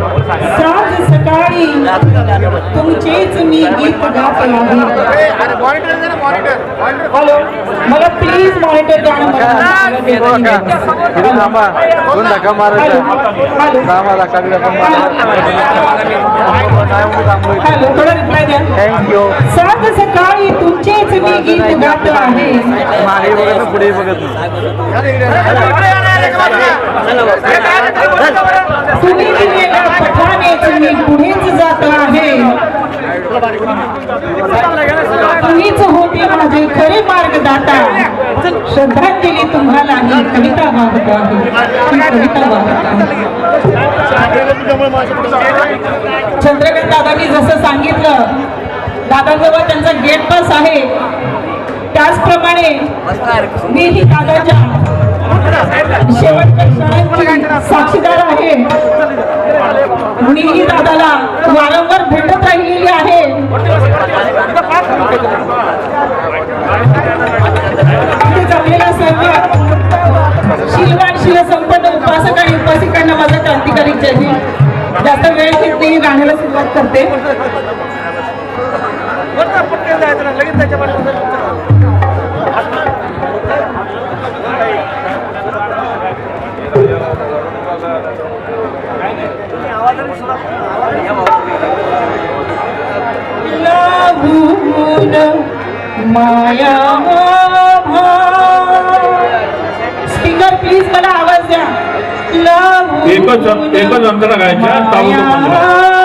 साज सकाळी तुमचेच मी गीत गात आहे हॅलो मला प्लीज मॉनिटर थँक्यू साज सकाळी तुमचेच मी गीत गात आहे. मागे बघत पुढे बघत तुम्ही दिलेल्या पठानेच मी पुढेच जात आहे तुम्हीच होती माझे खरे मार्गदाता. श्रद्धांजली तुम्हाला ही कविता वाहत आहे. ही कविता वाहत आहे. चंद्रकांत दादांनी जसं सांगितलं दादाजवळ त्यांचा गेट पास आहे. त्याचप्रमाणे मीही दादाच्या शेवटच्या साक्षीदार आहे. सुरुवात करते माया स्पीकर प्लीज मला आवाज द्या. एकच एकच अंतर गायच्या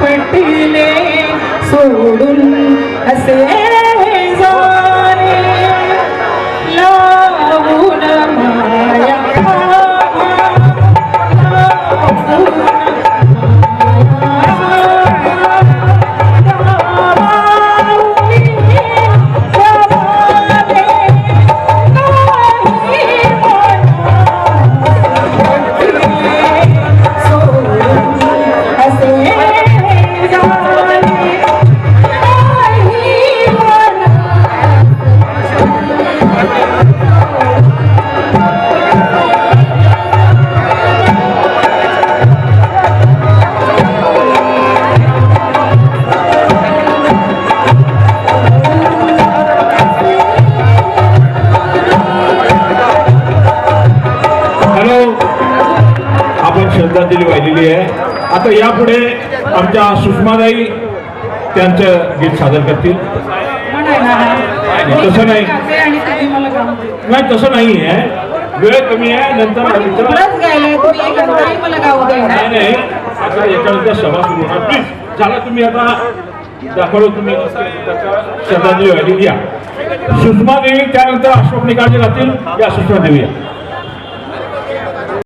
पटले सोडून असे श्रद्धांजली वाहिलेली आहे. आता यापुढे आमच्या सुषमाताई त्यांचं गीत सादर करतील. तसं नाही. नाही तसं नाही आहे. वेळ कमी आहे नंतर नाही नाही. आता याच्यानंतर सभा सुरू होणार. प्लीज झाला तुम्ही आता दाखवलं तुम्ही. श्रद्धांजली वाहिलेली या सुषमा देवी त्यानंतर अशोक निकाळचे राहतील या सुषमा देवी. या